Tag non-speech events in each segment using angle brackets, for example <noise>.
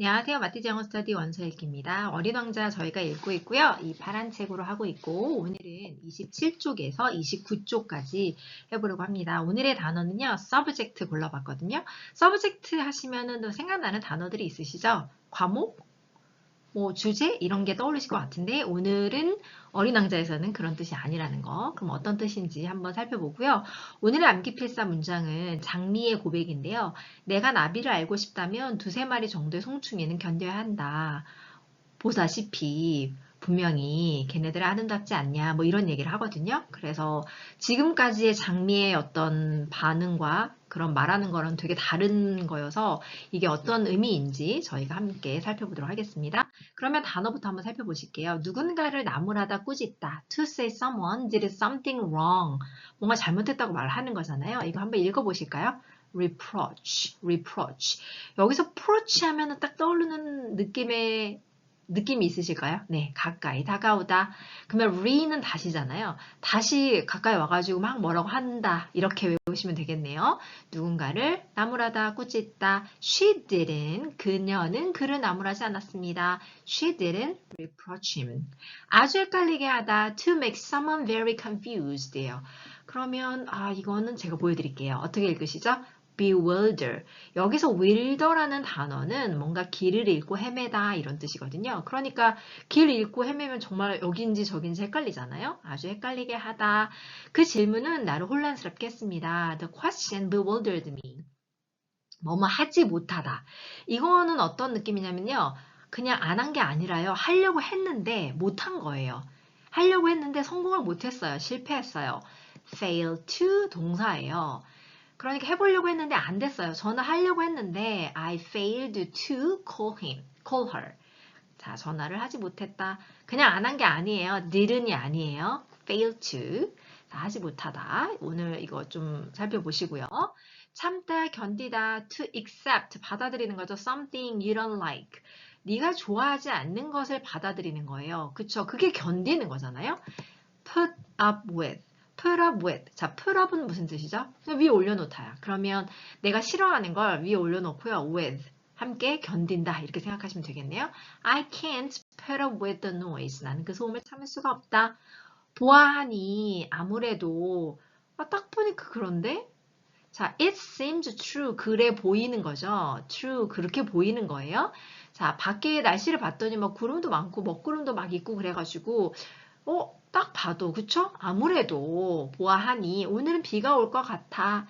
안녕하세요. 영어 스터디 원서 읽기입니다. 어린 왕자 저희가 읽고 있고요. 이 파란 책으로 하고 있고 오늘은 27쪽에서 29쪽까지 해보려고 합니다. 오늘의 단어는요. subject 골라봤거든요. subject 하시면은 또 생각나는 단어들이 있으시죠? 과목, 뭐 주제 이런 게 떠오르실 것 같은데 오늘은 어린 왕자에서는 그런 뜻이 아니라는 거. 그럼 어떤 뜻인지 한번 살펴보고요. 오늘의 암기 필사 문장은 장미의 고백인데요. 내가 나비를 알고 싶다면 두세 마리 정도의 송충이는 견뎌야 한다. 보다시피 분명히 걔네들 아름답지 않냐 뭐 이런 얘기를 하거든요. 그래서 지금까지의 장미의 어떤 반응과 그런 말하는 거랑 되게 다른 거여서 이게 어떤 의미인지 저희가 함께 살펴보도록 하겠습니다. 그러면 단어부터 한번 살펴보실게요. 누군가를 나무라다 꾸짖다. To say someone did something wrong. 뭔가 잘못했다고 말하는 거잖아요. 이거 한번 읽어보실까요? reproach, reproach. 여기서 approach 하면 딱 떠오르는 느낌의 느낌이 있으실까요? 네, 가까이 다가오다. 그러면 re는 다시잖아요. 다시 가까이 와가지고 막 뭐라고 한다. 이렇게 외우시면 되겠네요. 누군가를 나무라다 꾸짖다. She didn't. 그녀는 그를 나무라지 않았습니다. She didn't reproach him. 아주 헷갈리게 하다. To make someone very confused. 예요. 그러면 아 이거는 제가 보여드릴게요. 어떻게 읽으시죠? Bewilder. 여기서 wilder라는 단어는 뭔가 길을 잃고 헤매다 이런 뜻이거든요. 그러니까 길 잃고 헤매면 정말 여긴지 저긴지 헷갈리잖아요. 아주 헷갈리게 하다. 그 질문은 나를 혼란스럽게 했습니다. The question bewildered me. 뭐뭐 하지 못하다. 이거는 어떤 느낌이냐면요. 그냥 안 한 게 아니라요. 하려고 했는데 못한 거예요. 하려고 했는데 성공을 못했어요. 실패했어요. fail to 동사예요. 그러니까 해보려고 했는데 안 됐어요. 전화하려고 했는데 I failed to call him, call her. 자, 전화를 하지 못했다. 그냥 안 한 게 아니에요. didn't이 아니에요. fail to. 자, 하지 못하다. 오늘 이거 좀 살펴보시고요. 참다, 견디다, to accept, 받아들이는 거죠. something you don't like. 네가 좋아하지 않는 것을 받아들이는 거예요. 그쵸? 그게 견디는 거잖아요. put up with. Up with. 자, up은 무슨 뜻이죠? 위에 올려놓다야. 그러면 내가 싫어하는 걸 위에 올려놓고요. with. 함께 견딘다. 이렇게 생각하시면 되겠네요. I can't put up with the noise. 나는 그 소음을 참을 수가 없다. 보아하니 아무래도 아, 딱 보니까 그런데 자, it seems true. 그래 보이는 거죠. true. 그렇게 보이는 거예요. 자, 밖에 날씨를 봤더니 막 구름도 많고 먹구름도 막 있고 그래가지고 어, 딱 봐도 그쵸? 아무래도 보아하니 오늘은 비가 올 것 같아.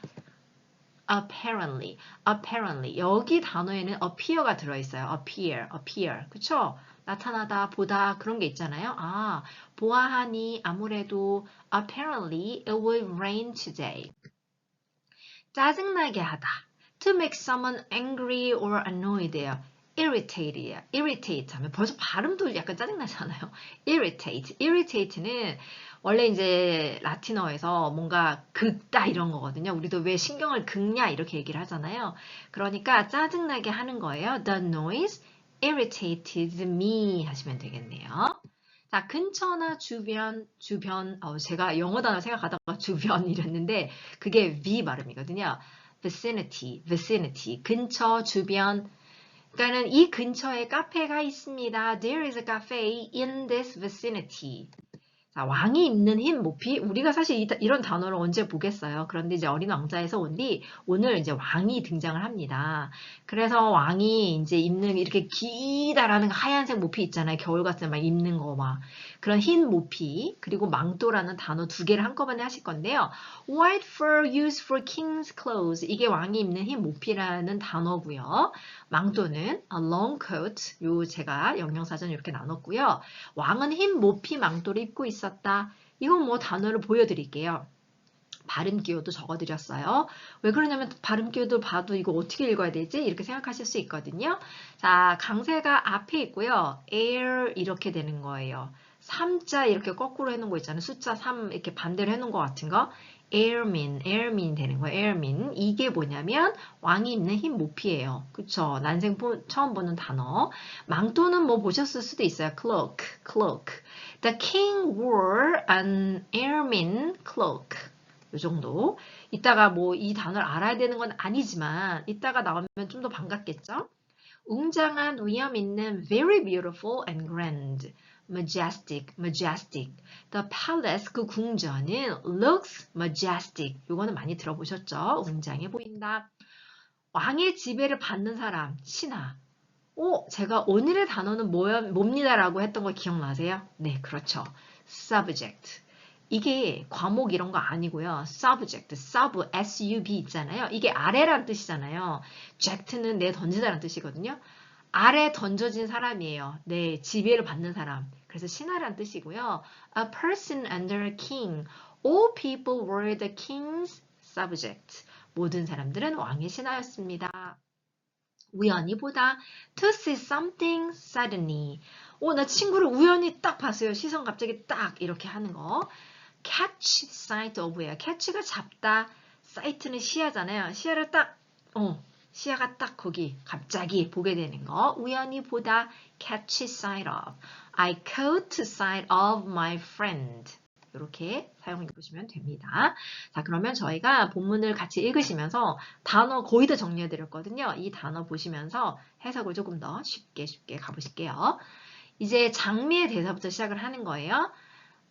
apparently, apparently 여기 단어에는 appear가 들어있어요. appear, appear, 그쵸? 나타나다, 보다 그런 게 있잖아요. 아, 보아하니 아무래도 apparently it will rain today. 짜증나게 하다. to make someone angry or annoyed예요. Irritate예요. irritate 하면 벌써 발음도 약간 짜증나잖아요. <laughs> irritate. irritate는 원래 이제 라틴어에서 뭔가 긁다 이런 거거든요. 우리도 왜 신경을 긁냐 이렇게 얘기를 하잖아요. 그러니까 짜증나게 하는 거예요. The noise irritated me 하시면 되겠네요. 자, 근처나 주변, 주변, 어, 제가 영어 단어 생각하다가 <laughs> 주변 이랬는데 그게 V 발음이거든요. vicinity, vicinity, 근처, 주변, 그러니까는 이 근처에 카페가 있습니다. There is a cafe in this vicinity. 자, 왕이 입는 흰 모피. 우리가 사실 이, 이런 단어를 언제 보겠어요. 그런데 이제 어린 왕자에서 온 뒤 오늘 이제 왕이 등장을 합니다. 그래서 왕이 이제 입는 이렇게 기다라는 하얀색 모피 있잖아요. 겨울 같은 막 입는 거 막. 그런 흰 모피 그리고 망토라는 단어 두 개를 한꺼번에 하실 건데요. White fur used for king's clothes. 이게 왕이 입는 흰 모피라는 단어고요. 망토는 a long coat. 요 제가 영영사전 이렇게 나눴고요. 왕은 흰 모피 망토를 입고 있었다. 이건 뭐 단어를 보여드릴게요. 발음 기호도 적어드렸어요. 왜 그러냐면 발음 기호도 봐도 이거 어떻게 읽어야 되지? 이렇게 생각하실 수 있거든요. 자, 강세가 앞에 있고요. air 이렇게 되는 거예요. 3자 이렇게 거꾸로 해놓은 거 있잖아요. 숫자 3 이렇게 반대로 해놓은 것 같은 거. airmin, airmin 되는 거예요. airmin. 이게 뭐냐면 왕이 입는 흰 모피예요. 그쵸? 난생 보, 처음 보는 단어. 망토는 뭐 보셨을 수도 있어요. cloak, cloak. The king wore an airmin cloak. 이 정도. 이따가 뭐 이 단어를 알아야 되는 건 아니지만 이따가 나오면 좀 더 반갑겠죠? 웅장한 위험 있는 very beautiful and grand. Majestic, majestic. The palace, 그 궁전은 looks majestic. 요거는 많이 들어보셨죠? 웅장해 보인다. 왕의 지배를 받는 사람, 신하. 오, 제가 오늘의 단어는 뭐야, 뭡니다라고 했던 거 기억나세요? 네, 그렇죠. subject. 이게 과목 이런 거 아니고요. subject, sub, sub 있잖아요. 이게 아래란 뜻이잖아요. ject는 내 던지다란 뜻이거든요. 아래 던져진 사람이에요. 네, 지배를 받는 사람. 그래서 신하란 뜻이고요. A person under a king. All people were the king's subject. 모든 사람들은 왕의 신하였습니다. 우연히 보다 to see something suddenly. 오, 나 친구를 우연히 딱 봤어요. 시선 갑자기 딱 이렇게 하는 거. catch sight of예요. catch가 잡다. sight는 시야잖아요. 시야를 딱, 어, 시야가 딱 거기 갑자기 보게 되는 거. 우연히 보다 catch sight of. I sight of my friend. 이렇게 사용해 보시면 됩니다. 자, 그러면 저희가 본문을 같이 읽으시면서 단어 거의 다 정리해 드렸거든요. 이 단어 보시면서 해석을 조금 더 쉽게 쉽게 가보실게요. 이제 장미의 대사부터 시작을 하는 거예요.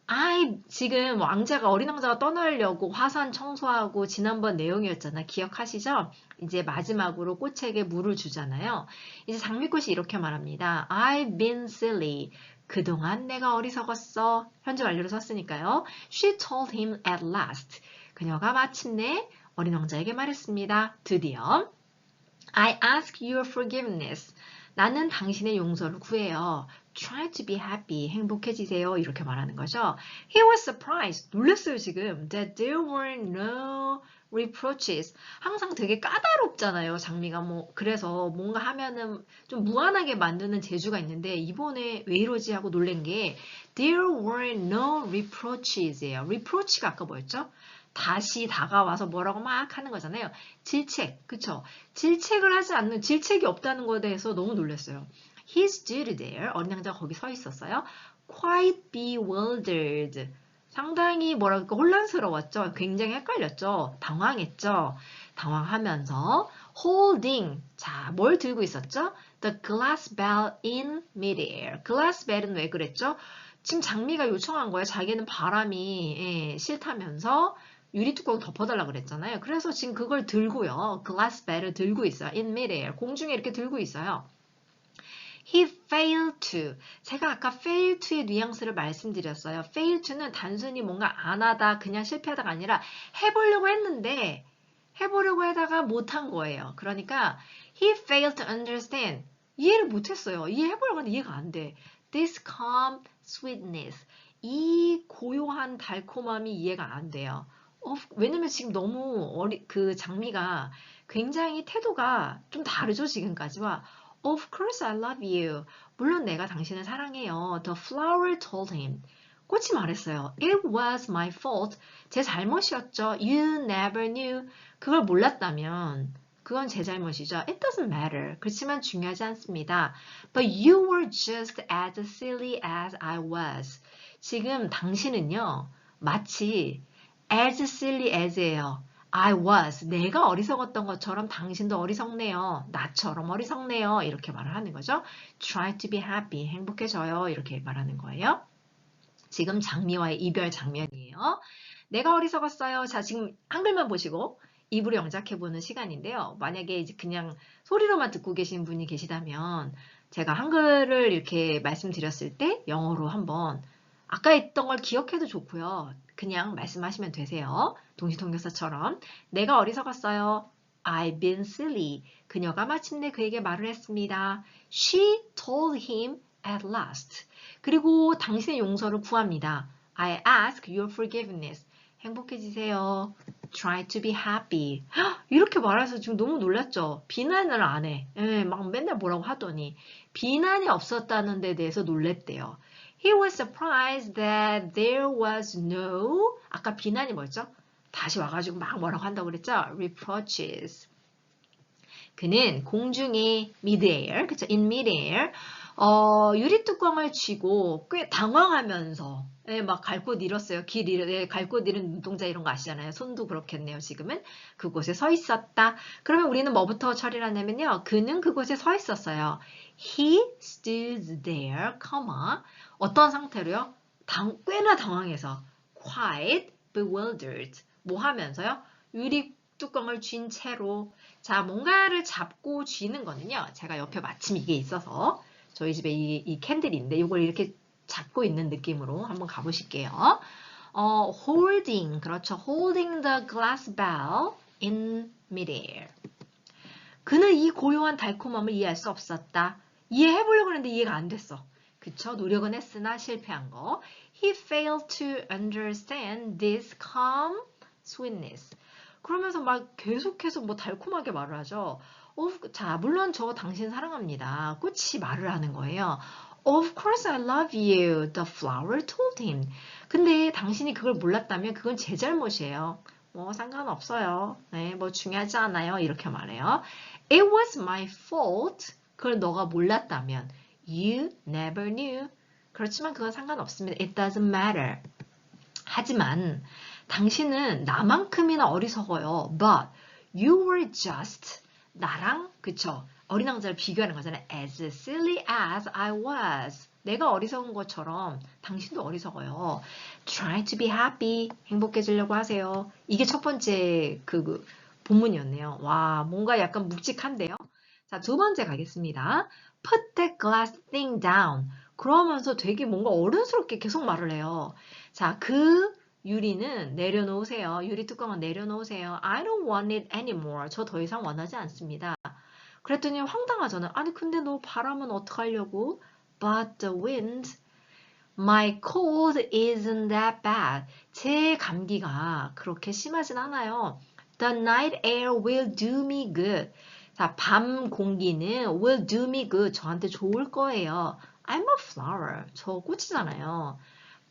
아이, 지금 왕자가, 어린 왕자가 떠나려고 화산 청소하고 지난번 내용이었잖아. 기억하시죠? 이제 마지막으로 꽃에게 물을 주잖아요. 이제 장미꽃이 이렇게 말합니다. I've been silly. 그동안 내가 어리석었어. 현재 완료로 썼으니까요. She told him at last. 그녀가 마침내 어린 왕자에게 말했습니다. 드디어. I ask your forgiveness. 나는 당신의 용서를 구해요. Try to be happy. 행복해지세요. 이렇게 말하는 거죠. He was surprised. 놀랐어요, 지금. That there were no reproaches. 항상 되게 까다롭잖아요, 장미가. 뭐, 그래서 뭔가 하면은 좀 무한하게 만드는 재주가 있는데, 이번에 왜 이러지 하고 놀란 게, there were no reproaches예요. reproach가 아까 뭐였죠? 다시 다가와서 뭐라고 막 하는 거잖아요. 질책, 그쵸? 질책을 하지 않는, 질책이 없다는 것에 대해서 너무 놀랐어요. He stood there. 어린 왕자가 거기 서 있었어요. Quite bewildered. 상당히 뭐랄까 혼란스러웠죠. 굉장히 헷갈렸죠. 당황했죠. 당황하면서 holding. 자, 뭘 들고 있었죠? The glass bell in midair. glass bell은 왜 그랬죠? 지금 장미가 요청한 거예요. 자기는 바람이 예, 싫다면서 유리 뚜껑 덮어달라 그랬잖아요. 그래서 지금 그걸 들고요. glass bell을 들고 있어요. in midair. 공중에 이렇게 들고 있어요. He failed to. 제가 아까 fail to의 뉘앙스를 말씀드렸어요. fail to는 단순히 뭔가 안 하다, 그냥 실패하다가 아니라 해보려고 했는데 해보려고 하다가 못한 거예요. 그러니까 he failed to understand. 이해를 못했어요. 이해해보려고 하는데 이해가 안 돼. This calm sweetness. 이 고요한 달콤함이 이해가 안 돼요. 어, 왜냐면 지금 너무 어리, 그 장미가 굉장히 태도가 좀 다르죠, 지금까지와. Of course I love you. 물론 내가 당신을 사랑해요. The flower told him. 꽃이 말했어요. It was my fault. 제 잘못이었죠. You never knew. 그걸 몰랐다면 그건 제 잘못이죠. It doesn't matter. 그렇지만 중요하지 않습니다. But you were just as silly as I was. 지금 당신은요. 마치 as silly as예요. I was. 내가 어리석었던 것처럼 당신도 어리석네요. 나처럼 어리석네요. 이렇게 말을 하는 거죠. Try to be happy. 행복해져요. 이렇게 말하는 거예요. 지금 장미와의 이별 장면이에요. 내가 어리석었어요. 자, 지금 한글만 보시고 입으로 영작해 보는 시간인데요. 만약에 이제 그냥 소리로만 듣고 계신 분이 계시다면 제가 한글을 이렇게 말씀드렸을 때 영어로 한번 아까 했던 걸 기억해도 좋고요. 그냥 말씀하시면 되세요. 동시통역사처럼 내가 어리석었어요. I've been silly. 그녀가 마침내 그에게 말을 했습니다. She told him at last. 그리고 당신의 용서를 구합니다. I ask your forgiveness. 행복해지세요. Try to be happy. <gasps> 이렇게 말해서 지금 너무 놀랐죠? 비난을 안 해. 예, 막 맨날 뭐라고 하더니 비난이 없었다는 데 대해서 놀랬대요. He was surprised that there was no 아까 비난이 뭐였죠? 다시 와가지고 막 뭐라고 한다고 그랬죠? reproaches. 그는 공중에 midair, 그쵸? in midair 어, 유리 뚜껑을 쥐고 꽤 당황하면서 예, 막 갈 곳 잃었어요. 길 잃, 예, 갈곳 잃은 눈동자 이런 거 아시잖아요. 손도 그렇겠네요. 지금은 그곳에 서 있었다. 그러면 우리는 뭐부터 처리를 하냐면요. 그는 그곳에 서 있었어요. He stood there, comma. 어떤 상태로요? 당, 꽤나 당황해서 quite bewildered. 뭐 하면서요? 유리 뚜껑을 쥔 채로 자 뭔가를 잡고 쥐는 거는요. 제가 옆에 마침 이게 있어서 저희 집에 이, 이 캔들이 있는데 이걸 이렇게 잡고 있는 느낌으로 한번 가보실게요. 어, holding 그렇죠. holding the glass bell in midair. 그는 이 고요한 달콤함을 이해할 수 없었다. 이해해보려고 했는데 이해가 안 됐어. 그쵸? 노력은 했으나 실패한 거. He failed to understand this calm sweetness. 그러면서 막 계속해서 뭐 달콤하게 말을 하죠. Of, 자, 물론 저 당신 사랑합니다. 꽃이 말을 하는 거예요. Of course I love you, the flower told him. 근데 당신이 그걸 몰랐다면 그건 제 잘못이에요. 뭐 상관없어요. 네, 뭐 중요하지 않아요. 이렇게 말해요. It was my fault. 그걸 너가 몰랐다면 You never knew. 그렇지만 그건 상관없습니다. It doesn't matter. 하지만 당신은 나만큼이나 어리석어요. But you were just 나랑 그쵸? 어린 왕자를 비교하는 거잖아요. As silly as I was. 내가 어리석은 것처럼 당신도 어리석어요. Try to be happy. 행복해지려고 하세요. 이게 첫 번째 그, 그 본문이었네요. 와, 뭔가 약간 묵직한데요. 자, 두 번째 가겠습니다. Put that glass thing down. 그러면서 되게 뭔가 어른스럽게 계속 말을 해요. 자, 그 유리는 내려놓으세요. 유리 뚜껑은 내려놓으세요. I don't want it anymore. 저 더 이상 원하지 않습니다. 그랬더니 황당하잖아요. 아니 근데 너 바람은 어떡하려고? But the wind, my cold isn't that bad. 제 감기가 그렇게 심하진 않아요. The night air will do me good. 자, 밤 공기는 will do me good. 저한테 좋을 거예요. I'm a flower. 저 꽃이잖아요.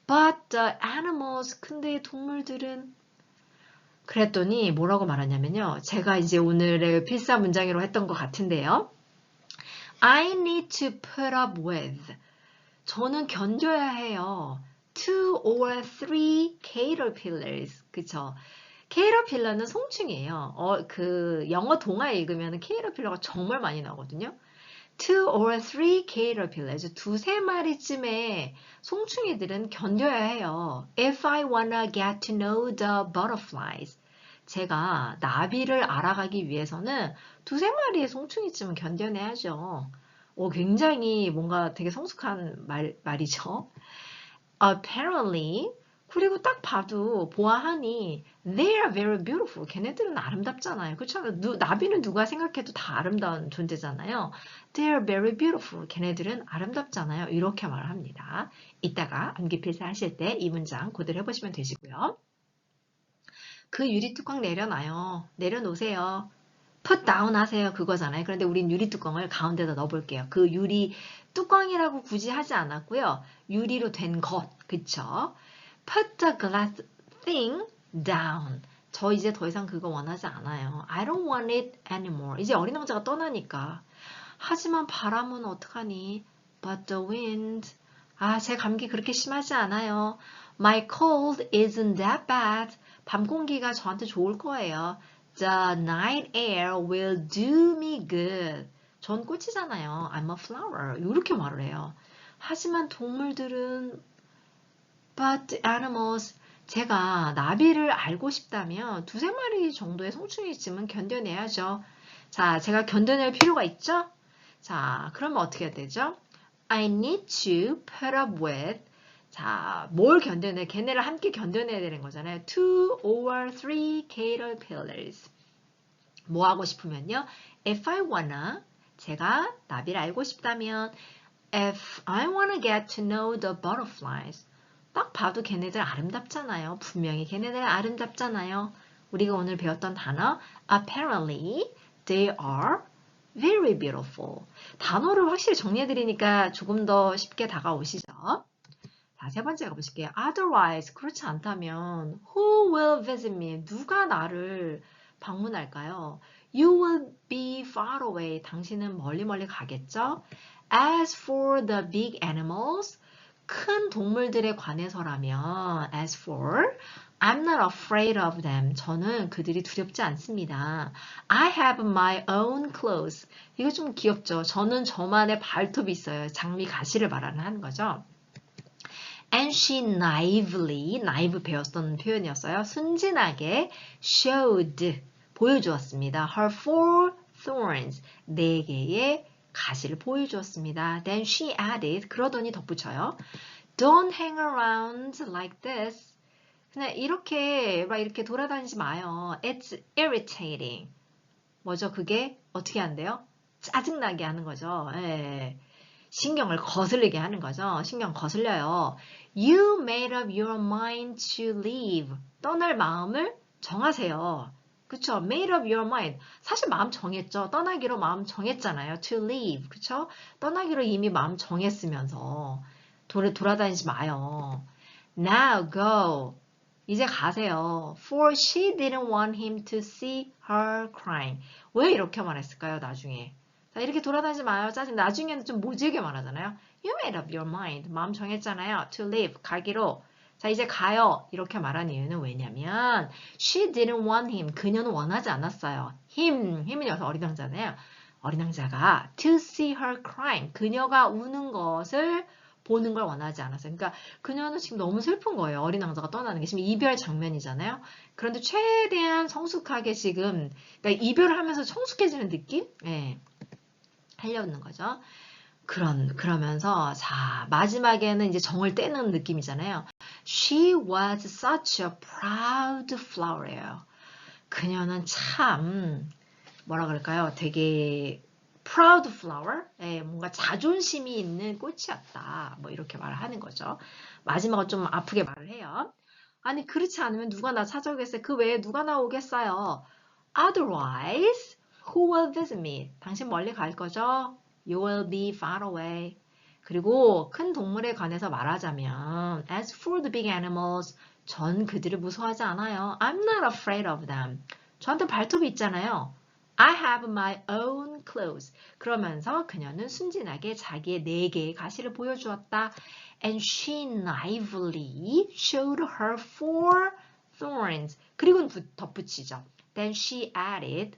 But the animals. 근데 동물들은 그랬더니 뭐라고 말하냐면요. 제가 이제 오늘의 필사 문장으로 했던 것 같은데요. I need to put up with. 저는 견뎌야 해요. Two or three caterpillars. 그쵸? caterpillar는 송충이에요. 어, 그 영어 동화 읽으면 caterpillar가 정말 많이 나오거든요. Two or three caterpillars. 두세 마리쯤의 송충이들은 견뎌야 해요. If I wanna get to know the butterflies. 제가 나비를 알아가기 위해서는 두세 마리의 송충이쯤은 견뎌내야죠. 어, 굉장히 뭔가 되게 성숙한 말, 말이죠. Apparently, 그리고 딱 봐도 보아하니 they are very beautiful. 걔네들은 아름답잖아요. 그렇죠? 나비는 누가 생각해도 다 아름다운 존재잖아요. They are very beautiful. 걔네들은 아름답잖아요. 이렇게 말을 합니다. 이따가 암기필사 하실 때 이 문장 고대로 해보시면 되시고요. 그 유리 뚜껑 내려놔요. 내려놓으세요. put down 하세요. 그거잖아요. 그런데 우린 유리 뚜껑을 가운데다 넣어볼게요. 그 유리 뚜껑이라고 굳이 하지 않았고요. 유리로 된 것. 그쵸? Put the glass thing down. 저 이제 더 이상 그거 원하지 않아요. I don't want it anymore. 이제 어린 왕자가 떠나니까. 하지만 바람은 어떡하니? But the wind. 아, 제 감기 그렇게 심하지 않아요. My cold isn't that bad. 밤 공기가 저한테 좋을 거예요. The night air will do me good. 전 꽃이잖아요. I'm a flower. 이렇게 말을 해요. 하지만 동물들은 But animals 제가 나비를 알고 싶다면 두세 마리 정도의 있으면 견뎌내야죠. 자, 제가 견뎌낼 필요가 있죠? 자, 그러면 어떻게 되죠? I need to put up with 자, 뭘 견뎌내? 걔네를 함께 견뎌내야 되는 거잖아요. Two or three caterpillars. 뭐 하고 싶으면요? If I wanna, 제가 나비를 알고 싶다면 If I wanna get to know the butterflies. 딱 봐도 걔네들 아름답잖아요. 분명히 걔네들 아름답잖아요. 우리가 오늘 배웠던 단어 apparently they are very beautiful. 단어를 확실히 정리해드리니까 조금 더 쉽게 다가오시죠. 자, 세 번째 가보실게요. Otherwise, 그렇지 않다면 who will visit me? 누가 나를 방문할까요? You will be far away. 당신은 멀리 멀리 가겠죠? As for the big animals, 큰 동물들에 관해서라면 as for I'm not afraid of them. 저는 그들이 두렵지 않습니다. I have my own clothes. 이거 좀 귀엽죠? 저는 저만의 발톱이 있어요. 장미 가시를 말하는 하는 거죠. And she naively, naive 배웠던 표현이었어요. 순진하게 showed, 보여주었습니다. Her four thorns, 네 개의 가시를 보여주었습니다. Then she added, 그러더니 덧붙여요. Don't hang around like this. 그냥 이렇게 막 이렇게 돌아다니지 마요. It's irritating. 뭐죠? 그게 어떻게 한대요? 짜증나게 하는 거죠. 예. 신경을 거슬리게 하는 거죠. 신경 거슬려요. You made up your mind to leave. 떠날 마음을 정하세요. 그쵸? made up your mind. 사실 마음 정했죠. 떠나기로 마음 정했잖아요. to leave. 그쵸? 떠나기로 이미 마음 정했으면서 돌아, 돌아다니지 마요. Now go. 이제 가세요. For she didn't want him to see her crying. 왜 이렇게 말했을까요? 나중에. 자, 이렇게 돌아다니지 마요. 짜증. 나중에는 좀 모질게 말하잖아요. You made up your mind. 마음 정했잖아요. To leave. 가기로. 자, 이제 가요. 이렇게 말한 이유는 왜냐면 she didn't want him. 그녀는 원하지 않았어요. him. 힘은 여기서 어린 왕자네요. 어린 왕자가 to see her crying. 그녀가 우는 것을 보는 걸 원하지 않았어요. 그러니까 그녀는 지금 너무 슬픈 거예요. 어린 왕자가 떠나는 게 지금 이별 장면이잖아요. 그런데 최대한 성숙하게 지금 그러니까 이별을 하면서 성숙해지는 느낌? 예. 하려는 거죠. 그런 그러면서 자 마지막에는 이제 정을 떼는 느낌이잖아요. She was such a proud flower예요. 그녀는 참 뭐라 그럴까요? 되게 proud flower, 예, 뭔가 자존심이 있는 꽃이었다. 뭐 이렇게 말을 하는 거죠. 마지막은 좀 아프게 말을 해요. 아니 그렇지 않으면 누가 나 찾아오겠어요? 그 외에 누가 나 오겠어요? Otherwise, who will visit me? 당신 멀리 갈 거죠? You will be far away. 그리고 큰 동물에 관해서 말하자면 As for the big animals, 전 그들을 무서워하지 않아요. I'm not afraid of them. 저한테 발톱이 있잖아요. I have my own clothes. 그러면서 그녀는 순진하게 자기의 네 개의 가시를 보여주었다. And she naively showed her four thorns. 그리고 덧붙이죠. Then she added.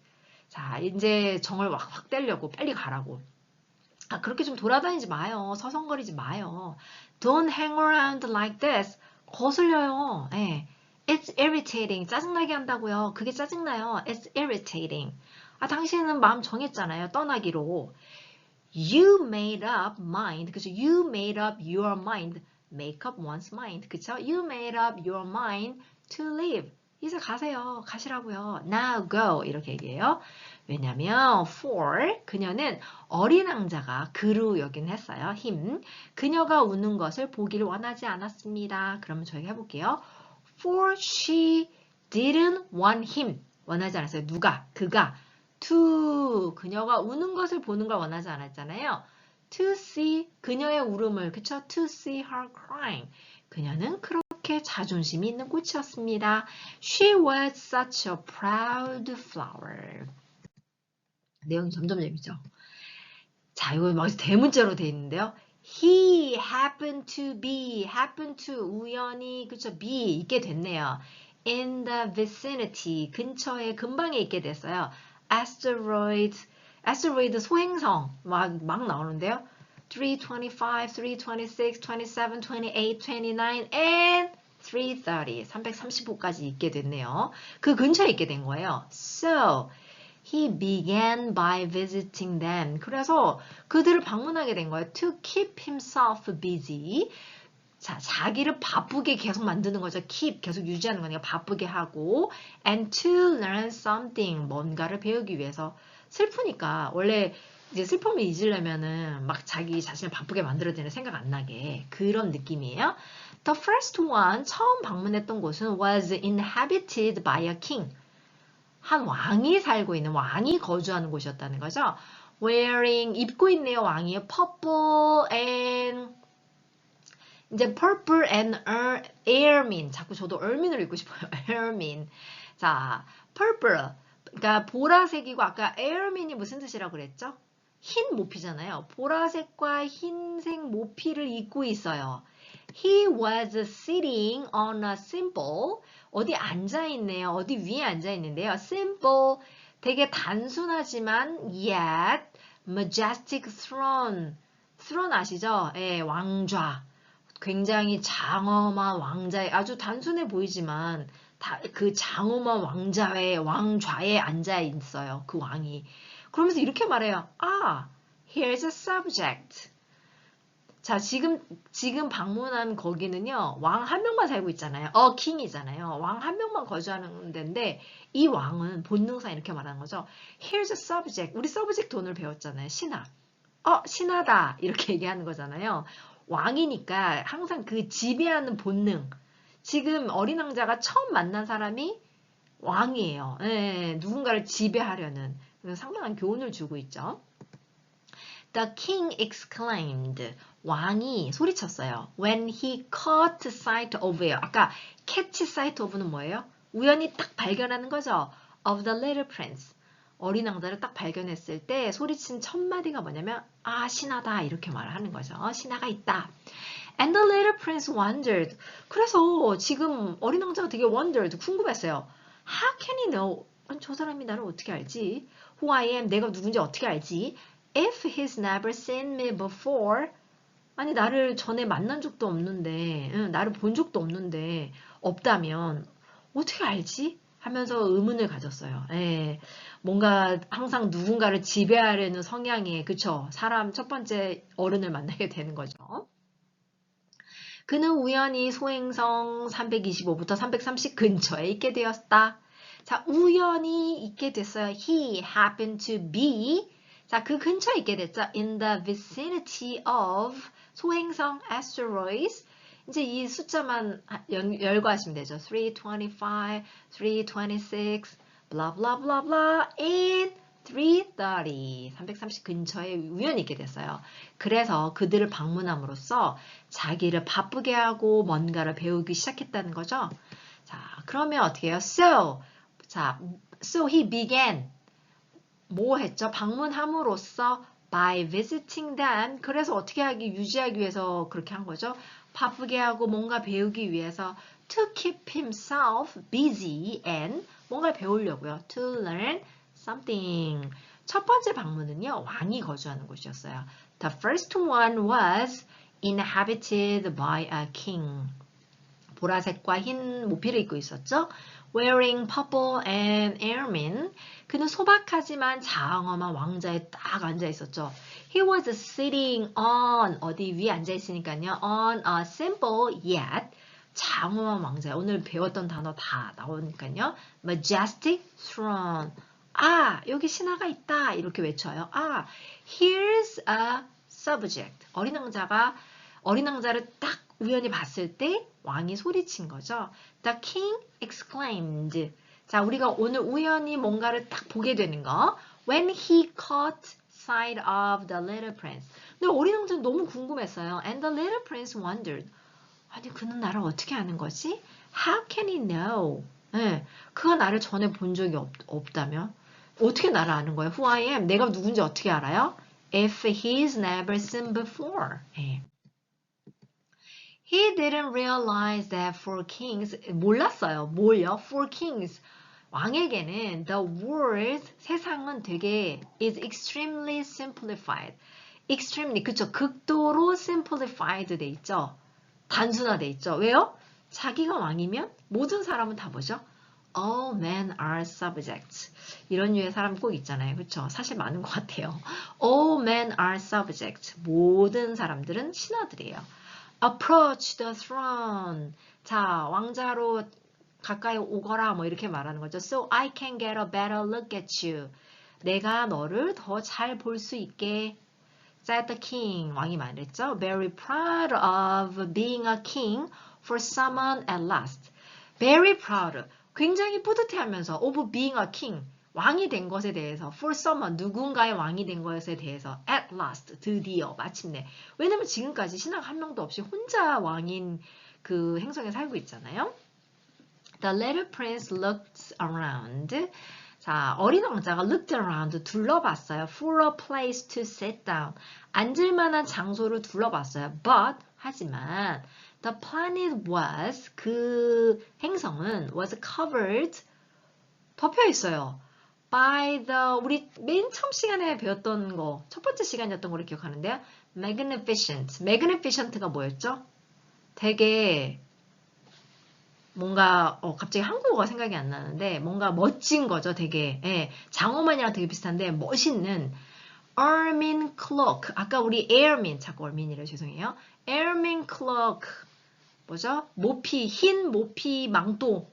자, 이제 정을 확, 확 떼려고 빨리 가라고. 아, 그렇게 좀 돌아다니지 마요. 서성거리지 마요. Don't hang around like this. 거슬려요. 예. It's irritating. 짜증나게 한다고요. 그게 짜증나요. It's irritating. 아, 당신은 마음 정했잖아요. 떠나기로. You made up mind. 그죠? You made up your mind. Make up one's mind. 그쵸? You made up your mind to leave. 이제 가세요. 가시라고요. Now go. 이렇게 얘기해요. 왜냐면 for 그녀는 어린 왕자가 그루 여긴 했어요. 힘. 그녀가 우는 것을 보기를 원하지 않았습니다. 그러면 저희가 해볼게요. For she didn't want him. 원하지 않았어요. 누가? 그가. to 그녀가 우는 것을 보는 걸 원하지 않았잖아요. to see 그녀의 울음을 그쵸? to see her crying 그녀는 그렇게 자존심이 있는 꽃이었습니다. She was such a proud flower. 내용이 점점 재밌죠. 자, 이거 막 대문자로 돼 있는데요. He happened to be, happened to 우연히 그쵸? be 있게 됐네요. In the vicinity 근처에 근방에 있게 됐어요. asteroids, asteroid 소행성 막, 막 나오는데요. 325, 326, 27, 28, 29, and 330, 335까지 있게 됐네요. 그 근처에 있게 된 거예요. So, he began by visiting them. 그래서 그들을 방문하게 된 거예요. To keep himself busy. 자, 자기를 바쁘게 계속 만드는 거죠. keep 계속 유지하는 거니까 바쁘게 하고 and to learn something 뭔가를 배우기 위해서 슬프니까 원래 이제 슬픔을 잊으려면은 막 자기 자신을 바쁘게 만들어야 되는 생각 안 나게 그런 느낌이에요. The first one 처음 방문했던 곳은 was inhabited by a king. 한 왕이 살고 있는 왕이 거주하는 곳이었다는 거죠. Wearing 입고 있네요 왕이 purple and 이제 purple and ermine. 자꾸 저도 ermine을 읽고 싶어요. <laughs> ermine. 자, purple. 그러니까 보라색이고 아까 에어민이 무슨 뜻이라고 그랬죠? 흰 모피잖아요. 보라색과 흰색 모피를 입고 있어요. He was sitting on a simple 어디 앉아 있네요. 어디 위에 앉아 있는데요. simple 되게 단순하지만 yet majestic throne. throne 아시죠? 예, 왕좌. 굉장히 장엄한 왕자의 아주 단순해 보이지만 다, 그 장엄한 왕자의 왕좌에 앉아 있어요. 그 왕이. 그러면서 이렇게 말해요. 아, here's a subject. 자, 지금, 지금 방문한 거기는요, 왕 한 명만 살고 있잖아요. 어, 킹이잖아요. 왕 한 명만 거주하는 데인데, 이 왕은 본능상 이렇게 말하는 거죠. Here's a subject. 우리 subject 오늘 배웠잖아요. 신하. 어, 신하다. 이렇게 <laughs> 얘기하는 거잖아요. 왕이니까 항상 그 지배하는 본능. 지금 어린 왕자가 처음 만난 사람이 왕이에요. 예, 누군가를 지배하려는. 상당한 교훈을 주고 있죠. The king exclaimed. 왕이 소리쳤어요. When he caught sight of요. 아까 catch sight of는 뭐예요? 우연히 딱 발견하는 거죠. Of the little prince. 어린 왕자를 딱 발견했을 때 소리친 첫 마디가 뭐냐면 아 신하다 이렇게 말을 하는 거죠. 신하가 있다. And the little prince wondered. 그래서 지금 어린 왕자가 되게 wondered 궁금했어요. How can he know? 저 사람이 나를 어떻게 알지? Who I am 내가 누군지 어떻게 알지? If he's never seen me before. 아니 나를 전에 만난 적도 없는데 응, 나를 본 적도 없는데 없다면 어떻게 알지? 하면서 의문을 가졌어요. 예, 뭔가 항상 누군가를 지배하려는 성향에 그쵸 사람 첫 번째 어른을 만나게 되는 거죠. 그는 우연히 소행성 325부터 330 근처에 있게 되었다. 자, 우연히 있게 됐어요. He happened to be 자, 그 근처에 있게 됐죠. In the vicinity of 소행성 asteroids 이제 이 숫자만 연, 열거하시면 되죠. 325, 326, blah blah blah blah, in 330, 330 근처에 우연히 있게 됐어요. 그래서 그들을 방문함으로써 자기를 바쁘게 하고 뭔가를 배우기 시작했다는 거죠. 자, 그러면 어떻게 해요? So, 자, so he began. 뭐 했죠? 방문함으로써 by visiting them. 그래서 어떻게 하기, 유지하기 위해서 그렇게 한 거죠. 바쁘게 하고 뭔가 배우기 위해서 to keep himself busy and 뭔가 배우려고요. to learn something. 첫 번째 방문은요. 왕이 거주하는 곳이었어요. The first one was inhabited by a king. 보라색과 흰 모피를 입고 있었죠. Wearing purple and ermine. 그는 소박하지만 장엄한 왕자에 딱 앉아 있었죠. He was sitting on 어디 위에 앉아 있으니까요. On a simple yet 장엄한 왕자. 오늘 배웠던 단어 다 나오니까요. Majestic throne. 아, 여기 신하가 있다. 이렇게 외쳐요. 아, here's a subject. 어린 왕자가 어린 왕자를 딱 우연히 봤을 때 왕이 소리친 거죠. The king exclaimed. 자, 우리가 오늘 우연히 뭔가를 딱 보게 되는 거. When he caught sight of the little prince. 근데 어린 왕자는 너무 궁금했어요. And the little prince wondered. 아니, 그는 나를 어떻게 아는 거지? How can he know? 네, 그가 나를 전에 본 적이 없, 없다면? 어떻게 나를 아는 거예요? Who I am? 내가 누군지 어떻게 알아요? If he's never seen before. 네. He didn't realize that for kings, 몰랐어요. 뭘요? For kings. 왕에게는 the world, 세상은 되게 is extremely simplified. extremely, 그쵸? 극도로 simplified 돼 있죠? 단순화돼 있죠. 왜요? 자기가 왕이면 모든 사람은 다 뭐죠? All men are subjects. 이런 류의 사람 꼭 있잖아요. 그쵸? 사실 많은 것 같아요. All men are subjects. 모든 사람들은 신하들이에요. Approach the throne. 자, 왕자로 가까이 오거라 뭐 이렇게 말하는 거죠. So I can get a better look at you. 내가 너를 더 잘 볼 수 있게 said the king. 왕이 말했죠. Very proud of being a king for someone at last. Very proud. 굉장히 뿌듯해하면서 of being a king. 왕이 된 것에 대해서 for someone 누군가의 왕이 된 것에 대해서 at last 드디어 마침내 왜냐면 지금까지 신하가 한 명도 없이 혼자 왕인 그 행성에 살고 있잖아요. The little prince looked around. 자, 어린 왕자가 looked around, 둘러봤어요. for a place to sit down. 앉을 만한 장소를 둘러봤어요. But, 하지만, the planet was, 그 행성은 was covered, 덮여 있어요. By the, 우리 맨 처음 시간에 배웠던 거, 첫 번째 시간이었던 거를 기억하는데요. magnificent. magnificent가 뭐였죠? 되게 뭔가 어, 갑자기 한국어가 생각이 안 나는데 뭔가 멋진 거죠 되게. 예, 장어만이랑 되게 비슷한데 멋있는 ermine cloak 아까 우리 airmin 자꾸 ermine이래 죄송해요. Ermine cloak 뭐죠? 모피 흰 모피 망토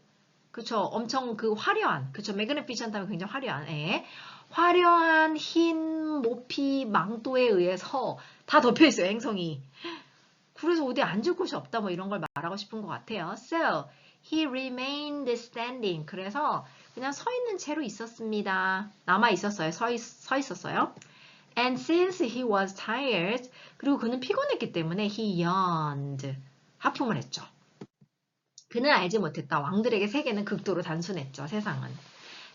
그쵸 엄청 그 화려한 그쵸 magnificent 하면 굉장히 화려한 예. 화려한 흰 모피 망토에 의해서 다 덮여 있어요 행성이 그래서 어디 앉을 곳이 없다 뭐 이런 걸 말하고 싶은 것 같아요. So he remained standing. 그래서 그냥 서 있는 채로 있었습니다. 남아 있었어요. 서, 있, 서 있었어요. And since he was tired, 그리고 그는 피곤했기 때문에 he yawned. 하품을 했죠. 그는 알지 못했다. 왕들에게 세계는 극도로 단순했죠. 세상은.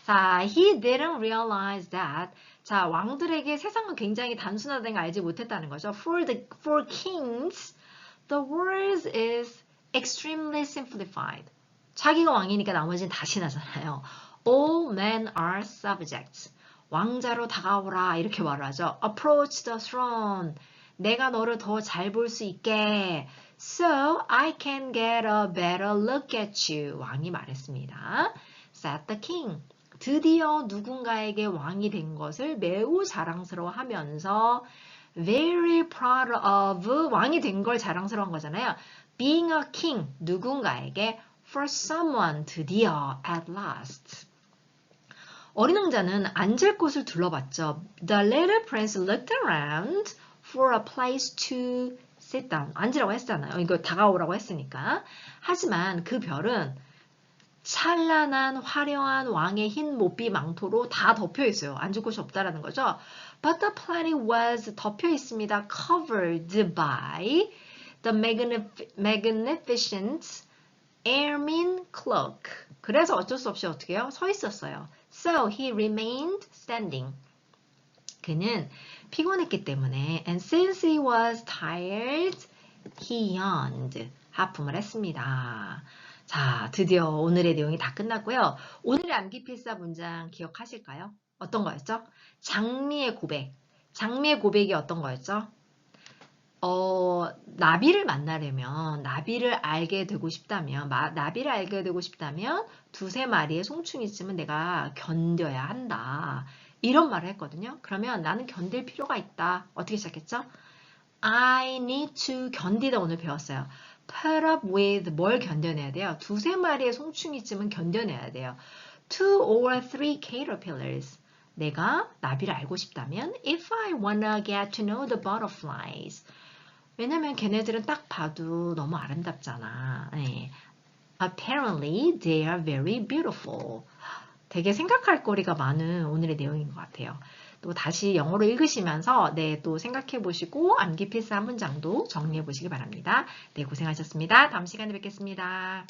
자, he didn't realize that. 자, 왕들에게 세상은 굉장히 단순하다는 걸 알지 못했다는 거죠. For the for kings, the world is extremely simplified. 자기가 왕이니까 나머지는 다 신하잖아요. All men are subjects. 왕자로 다가오라 이렇게 말을 하죠. Approach the throne. 내가 너를 더 잘 볼 수 있게. So I can get a better look at you. 왕이 말했습니다. said the king. 드디어 누군가에게 왕이 된 것을 매우 자랑스러워하면서 very proud of 왕이 된 걸 자랑스러운 거잖아요. being a king 누군가에게 for someone 드디어 at last 어린 왕자는 앉을 곳을 둘러봤죠. The little prince looked around for a place to sit down. 앉으라고 했잖아요. 이거 다가오라고 했으니까. 하지만 그 별은 찬란한 화려한 왕의 흰 모비 망토로 다 덮여 있어요. 앉을 곳이 없다라는 거죠. But the planet was 덮여 있습니다. Covered by the magnif magnificent ermine cloak. 그래서 어쩔 수 없이 어떻게 해요? 서 있었어요. So he remained standing. 그는 피곤했기 때문에 and since he was tired, he yawned. 하품을 했습니다. 자, 드디어 오늘의 내용이 다 끝났고요. 오늘의 암기 필사 문장 기억하실까요? 어떤 거였죠? 장미의 고백. 장미의 고백이 어떤 거였죠? 어, 나비를 만나려면, 나비를 알게 되고 싶다면, 마, 나비를 알게 되고 싶다면, 두세 마리의 송충이쯤은 내가 견뎌야 한다. 이런 말을 했거든요. 그러면 나는 견딜 필요가 있다. 어떻게 시작했죠? I need to 견디다 오늘 배웠어요. put up with 뭘 견뎌내야 돼요? 두세 마리의 송충이쯤은 견뎌내야 돼요. Two or three caterpillars. 내가 나비를 알고 싶다면 if I wanna get to know the butterflies. 왜냐면 걔네들은 딱 봐도 너무 아름답잖아. 네. Apparently they are very beautiful. 되게 생각할 거리가 많은 오늘의 내용인 것 같아요. 또 다시 영어로 읽으시면서 네, 또 생각해 보시고 암기 필사 한 문장도 정리해 보시기 바랍니다. 네, 고생하셨습니다. 다음 시간에 뵙겠습니다.